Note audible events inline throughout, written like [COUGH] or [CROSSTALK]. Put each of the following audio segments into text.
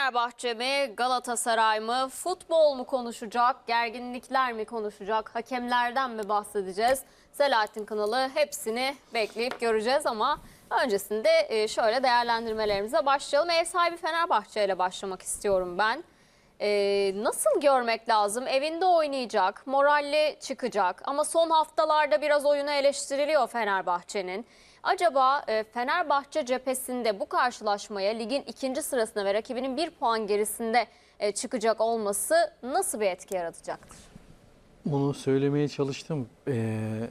Fenerbahçe mi, Galatasaray mı, futbol mu konuşacak, gerginlikler mi konuşacak, hakemlerden mi bahsedeceğiz? Selahattin Kınalı hepsini bekleyip göreceğiz ama öncesinde e, şöyle değerlendirmelerimize başlayalım. Ev sahibi Fenerbahçe ile başlamak istiyorum ben. Ee, nasıl görmek lazım? Evinde oynayacak, moralli çıkacak ama son haftalarda biraz oyunu eleştiriliyor Fenerbahçe'nin. Acaba e, Fenerbahçe cephesinde bu karşılaşmaya ligin ikinci sırasına ve rakibinin bir puan gerisinde e, çıkacak olması nasıl bir etki yaratacaktır? Bunu söylemeye çalıştım. Ee,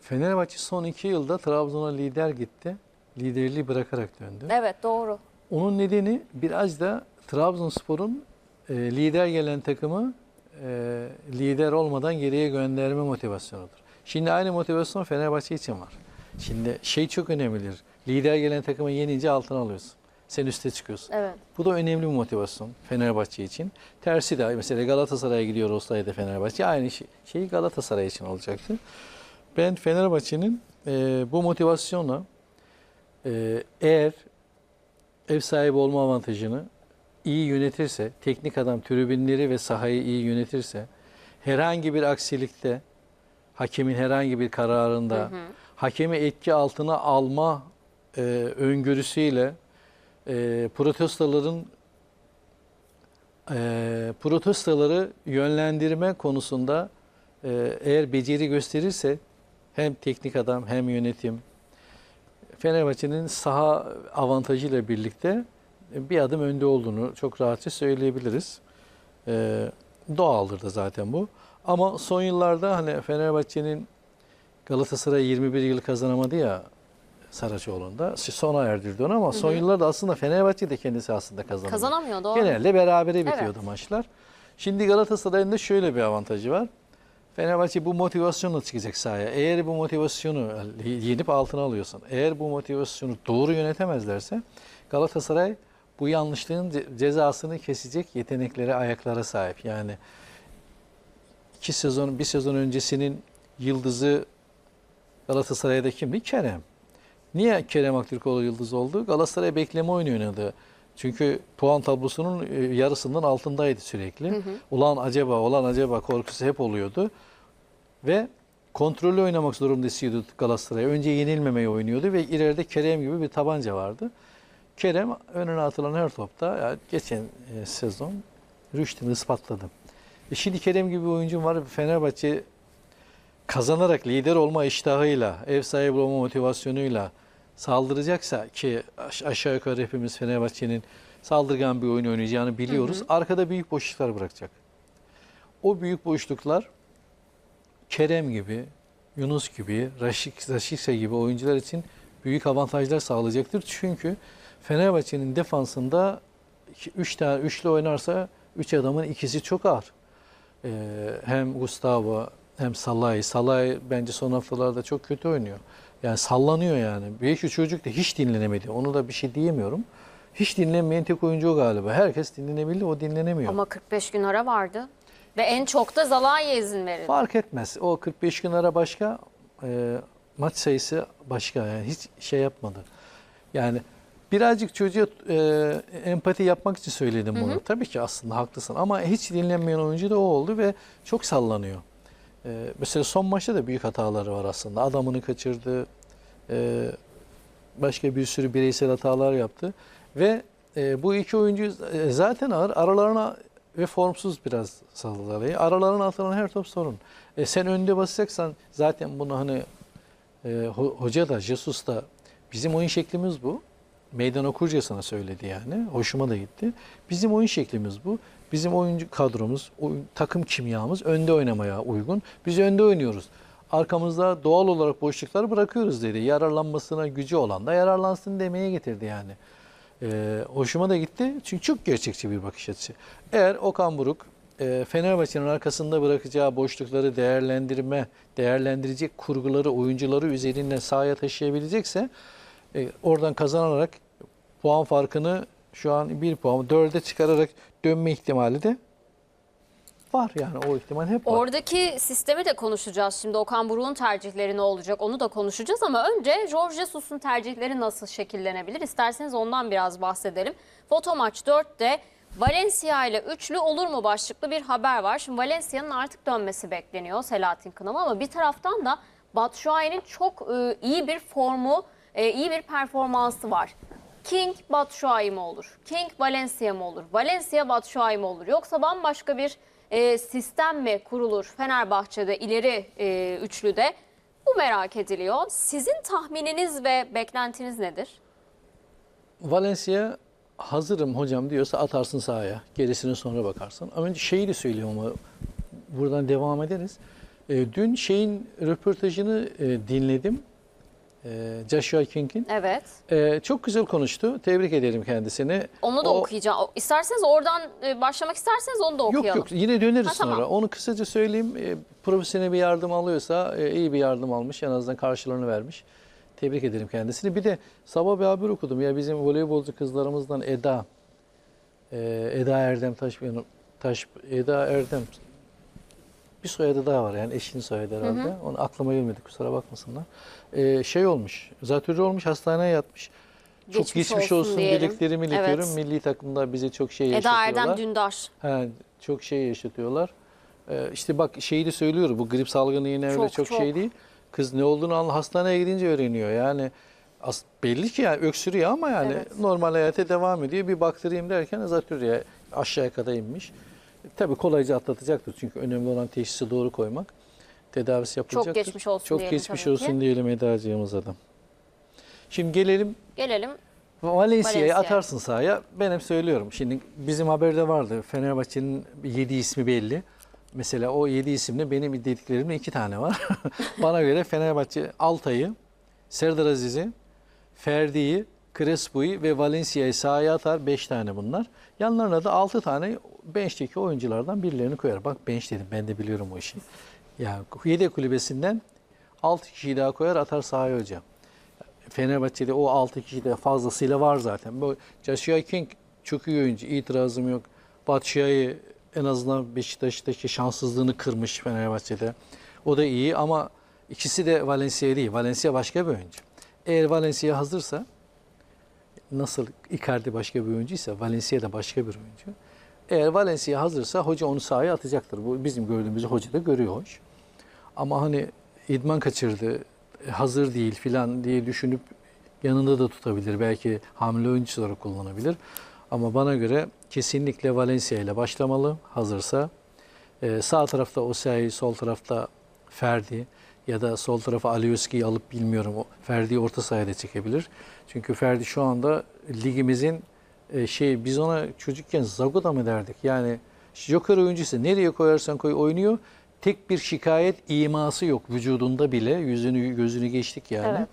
Fenerbahçe son iki yılda Trabzon'a lider gitti. Liderliği bırakarak döndü. Evet doğru. Onun nedeni biraz da Trabzonspor'un e, lider gelen takımı e, lider olmadan geriye gönderme motivasyonudur. Şimdi aynı motivasyon Fenerbahçe için var. Şimdi şey çok önemlidir. Lider gelen takımı yenince altına alıyorsun. Sen üste çıkıyorsun. Evet. Bu da önemli bir motivasyon Fenerbahçe için. Tersi de mesela Galatasaray'a gidiyor olsaydı Fenerbahçe aynı şey, şey Galatasaray için olacaktı. Ben Fenerbahçe'nin e, bu motivasyonla e, eğer ev sahibi olma avantajını iyi yönetirse, teknik adam tribünleri ve sahayı iyi yönetirse, herhangi bir aksilikte, hakemin herhangi bir kararında, hakemi etki altına alma e, öngörüsüyle e, protestoların e, protestoları yönlendirme konusunda e, eğer beceri gösterirse hem teknik adam hem yönetim Fenerbahçe'nin saha avantajıyla birlikte bir adım önde olduğunu çok rahatça söyleyebiliriz. E, doğaldır da zaten bu. Ama son yıllarda hani Fenerbahçe'nin Galatasaray 21 yıl kazanamadı ya Saraçoğlu'nda. Sona erdirdi onu ama son yıllarda aslında Fenerbahçe de kendisi aslında kazanamadı. Kazanamıyor doğru. Genelde berabere bitiyordu Evet. maçlar. Şimdi Galatasaray'ın da şöyle bir avantajı var. Fenerbahçe bu motivasyonla çıkacak sahaya. Eğer bu motivasyonu yenip altına alıyorsan, eğer bu motivasyonu doğru yönetemezlerse Galatasaray bu yanlışlığın ce- cezasını kesecek yeteneklere, ayaklara sahip. Yani iki sezon, bir sezon öncesinin yıldızı Galatasaray'da kimdi? Kerem. Niye Kerem Aktürkoğlu yıldız oldu? Galatasaray bekleme oyunu oynadı. Çünkü puan tablosunun e, yarısından altındaydı sürekli. Ulan acaba, ulan acaba korkusu hep oluyordu. Ve kontrollü oynamak zorunda hissediyordu Galatasaray. Önce yenilmemeyi oynuyordu ve ileride Kerem gibi bir tabanca vardı. Kerem önüne atılan her topta ya geçen e, sezon rüştünü ispatladı. E şimdi Kerem gibi bir oyuncum var. Fenerbahçe kazanarak lider olma iştahıyla, ev sahibi olma motivasyonuyla saldıracaksa ki aş- aşağı yukarı hepimiz Fenerbahçe'nin saldırgan bir oyun oynayacağını biliyoruz. Arkada büyük boşluklar bırakacak. O büyük boşluklar Kerem gibi, Yunus gibi, Raşik, Raşikse gibi oyuncular için büyük avantajlar sağlayacaktır. Çünkü Fenerbahçe'nin defansında 3 tane üçlü oynarsa 3 adamın ikisi çok ağır. Ee, hem Gustavo hem Salay. Salay bence son haftalarda çok kötü oynuyor. Yani sallanıyor yani. Şu çocuk da hiç dinlenemedi. Onu da bir şey diyemiyorum. Hiç dinlenmeyen tek oyuncu o galiba. Herkes dinlenebildi, o dinlenemiyor. Ama 45 gün ara vardı. Ve en çok da Zalai'ye izin verildi. Fark etmez. O 45 gün ara başka, e, maç sayısı başka. Yani hiç şey yapmadı. Yani birazcık çocuğa e, empati yapmak için söyledim bunu. Tabii ki aslında haklısın ama hiç dinlenmeyen oyuncu da o oldu ve çok sallanıyor. E, mesela son maçta da büyük hataları var aslında. Adamını kaçırdı. E, başka bir sürü bireysel hatalar yaptı. Ve e, bu iki oyuncu e, zaten ağır. Aralarına ve formsuz biraz sallalayı. Aralarına atılan her top sorun. E, sen önde basacaksan zaten bunu hani e, ho- hoca da Jesus da bizim oyun şeklimiz bu. Meydan okurcasına söyledi yani. Hoşuma da gitti. Bizim oyun şeklimiz bu. Bizim oyuncu kadromuz, oyun, takım kimyamız önde oynamaya uygun. Biz önde oynuyoruz. Arkamızda doğal olarak boşlukları bırakıyoruz dedi. Yararlanmasına gücü olan da yararlansın demeye getirdi yani. Ee, hoşuma da gitti çünkü çok gerçekçi bir bakış açısı. Eğer Okan Buruk e, Fenerbahçe'nin arkasında bırakacağı boşlukları değerlendirme, değerlendirecek kurguları, oyuncuları üzerine sahaya taşıyabilecekse e, oradan kazanarak puan farkını şu an bir puan dörde çıkararak dönme ihtimali de var yani o ihtimal hep var. Oradaki sistemi de konuşacağız. Şimdi Okan Buruk'un tercihleri ne olacak onu da konuşacağız ama önce Jorge Jesus'un tercihleri nasıl şekillenebilir? İsterseniz ondan biraz bahsedelim. Foto maç 4'te Valencia ile üçlü olur mu başlıklı bir haber var. Şimdi Valencia'nın artık dönmesi bekleniyor Selahattin Kınama ama bir taraftan da Batshuayi'nin çok e, iyi bir formu, e, iyi bir performansı var. King Batshuayi mi olur? King Valencia mı olur? Valencia Batshuayi mi olur? Yoksa bambaşka bir e, sistem mi kurulur Fenerbahçe'de ileri e, üçlüde? Bu merak ediliyor. Sizin tahmininiz ve beklentiniz nedir? Valencia hazırım hocam diyorsa atarsın sahaya. Gerisine sonra bakarsın. Ama önce şeyi de söyleyeyim ama buradan devam ederiz. E, dün şeyin röportajını e, dinledim. E, Joshua King'in. Evet. E, çok güzel konuştu. Tebrik ederim kendisini. Onu da O- okuyacağım. İsterseniz oradan e, başlamak isterseniz onu da Yok okuyalım. yok yine döneriz Ha, tamam. sonra. Onu kısaca söyleyeyim. E, profesyonel bir yardım alıyorsa e, iyi bir yardım almış. En azından karşılığını vermiş. Tebrik ederim kendisini. Bir de sabah bir haber okudum. Ya bizim voleybolcu kızlarımızdan Eda. e, Eda Erdem Taş Eda Erdem bir soyadı daha var yani eşinin soyadı herhalde. Onu aklıma gelmedi kusura bakmasınlar. E, şey olmuş. Zatürre olmuş hastaneye yatmış. Çok Geçmiş geçmiş, olsun olsun, diyelim. dileklerimi iletiyorum. Evet. Milli takımda bize çok şey Eda yaşatıyorlar. Erdem Dündar. He, çok şey yaşatıyorlar. Ee, işte bak şeyi de söylüyor. Bu grip salgını yine öyle Çok, çok, çok. şey değil. Kız ne olduğunu anla hastaneye gidince öğreniyor. Yani as, belli ki yani öksürüyor ama yani Evet. normal hayata devam ediyor. Bir baktırayım derken zatürre aşağıya kadar inmiş. Tabii kolayca atlatacaktır. Çünkü önemli olan teşhisi doğru koymak. Tedavisi yapılacaktır. geçmiş olsun Çok diyelim geçmiş tabii ki. olsun diyelim Eda'cığımıza da. Şimdi gelelim Gelelim. Valencia'yı Valencia. atarsın sahaya. Ben hep söylüyorum. Şimdi bizim haberde vardı. Fenerbahçe'nin 7 ismi belli. Mesela o 7 isimde benim dediklerimde iki tane var. [LAUGHS] Bana göre Fenerbahçe Altay'ı, Serdar Aziz'i, Ferdi'yi, Crespo'yu ve Valencia'yı sahaya atar. 5 tane bunlar. Yanlarına da 6 tane bench'teki oyunculardan birilerini koyar. Bak bench dedim ben de biliyorum o işi. Yani yedek kulübesinden 6 kişiyi daha koyar atar sahaya hocam. Fenerbahçe'de o 6 kişi de fazlasıyla var zaten. Bu Joshua King çok iyi oyuncu. itirazım yok. Batshuayi en azından Beşiktaş'taki şanssızlığını kırmış Fenerbahçe'de. O da iyi ama ikisi de Valencia değil. Valencia başka bir oyuncu. Eğer Valencia hazırsa nasıl Icardi başka bir oyuncuysa Valencia da başka bir oyuncu. Eğer Valencia hazırsa hoca onu sahaya atacaktır. Bu bizim gördüğümüzü hoca da görüyor hoş. Ama hani idman kaçırdı, e, hazır değil filan diye düşünüp yanında da tutabilir. Belki hamile oyuncusu olarak kullanabilir. Ama bana göre kesinlikle Valencia ile başlamalı hazırsa. Ee, sağ tarafta Osayi, sol tarafta Ferdi ya da sol tarafa Alioski'yi alıp bilmiyorum. O Ferdi'yi orta sahaya çekebilir. Çünkü Ferdi şu anda ligimizin e, şey biz ona çocukken Zagoda mı derdik? Yani Joker oyuncusu nereye koyarsan koy oynuyor. Tek bir şikayet iması yok vücudunda bile. Yüzünü gözünü geçtik yani.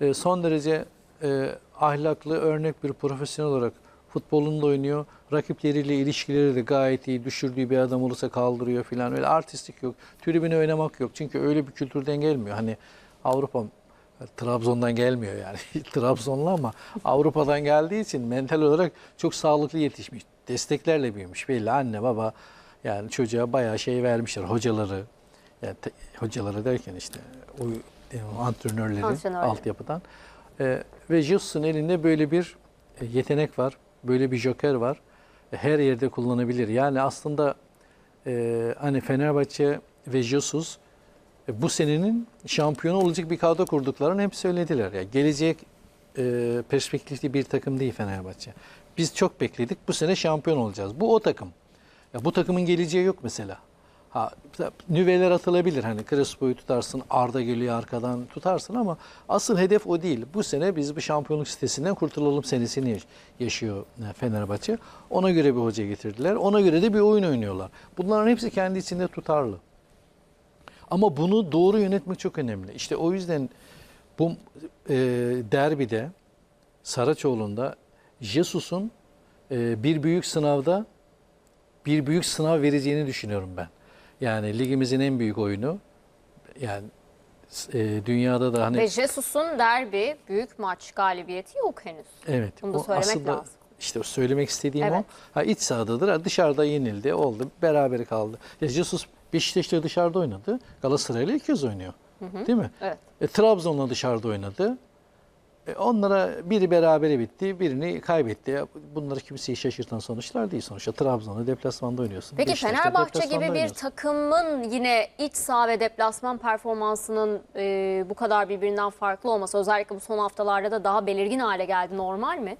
E, son derece e, ahlaklı, örnek bir profesyonel olarak futbolunda oynuyor. Rakipleriyle ilişkileri de gayet iyi. Düşürdüğü bir adam olursa kaldırıyor falan. Öyle artistik yok. Tribüne oynamak yok. Çünkü öyle bir kültürden gelmiyor. Hani Avrupa Trabzon'dan gelmiyor yani. [LAUGHS] Trabzonlu ama Avrupa'dan geldiği için mental olarak çok sağlıklı yetişmiş. Desteklerle büyümüş. Belli anne baba yani çocuğa bayağı şey vermişler. Hocaları yani te- hocaları derken işte o e, antrenörleri Antrenörleri. altyapıdan. E, ve Jesus'un elinde böyle bir e, yetenek var. Böyle bir joker var. E, her yerde kullanabilir. Yani aslında e, hani Fenerbahçe ve Jesus e, bu senenin şampiyonu olacak bir kadro kurduklarını hep söylediler. Yani gelecek e, perspektifli bir takım değil Fenerbahçe. Biz çok bekledik. Bu sene şampiyon olacağız. Bu o takım. Ya bu takımın geleceği yok mesela. Ha, nüveler atılabilir. Hani Crespo'yu tutarsın, Arda geliyor arkadan tutarsın ama asıl hedef o değil. Bu sene biz bu şampiyonluk sitesinden kurtulalım senesini yaş- yaşıyor e, Fenerbahçe. Ona göre bir hoca getirdiler. Ona göre de bir oyun oynuyorlar. Bunların hepsi kendi içinde tutarlı. Ama bunu doğru yönetmek çok önemli. İşte o yüzden bu e, derbide Saraçoğlu'nda Jesus'un e, bir büyük sınavda bir büyük sınav vereceğini düşünüyorum ben. Yani ligimizin en büyük oyunu. Yani e, dünyada da hani Ve Jesus'un derbi büyük maç galibiyeti yok henüz. evet. Bunu da söylemek aslında lazım. İşte söylemek istediğim Evet. o. Ha iç sahadadır. Ha, dışarıda yenildi. Oldu. Beraber kaldı. Ya Jesus Beşiktaş'ta dışarıda oynadı. Galatasaray'la ilk kez oynuyor. Değil mi? Evet. E, Trabzon'la dışarıda oynadı. E, onlara biri berabere bitti, birini kaybetti. Bunları kimseyi şaşırtan sonuçlar değil sonuçta. Trabzon'da deplasmanda oynuyorsun. Peki Beşiktaş'ta Fenerbahçe gibi bir oynuyorsun. takımın yine iç saha ve deplasman performansının e, bu kadar birbirinden farklı olması özellikle bu son haftalarda da daha belirgin hale geldi normal mi?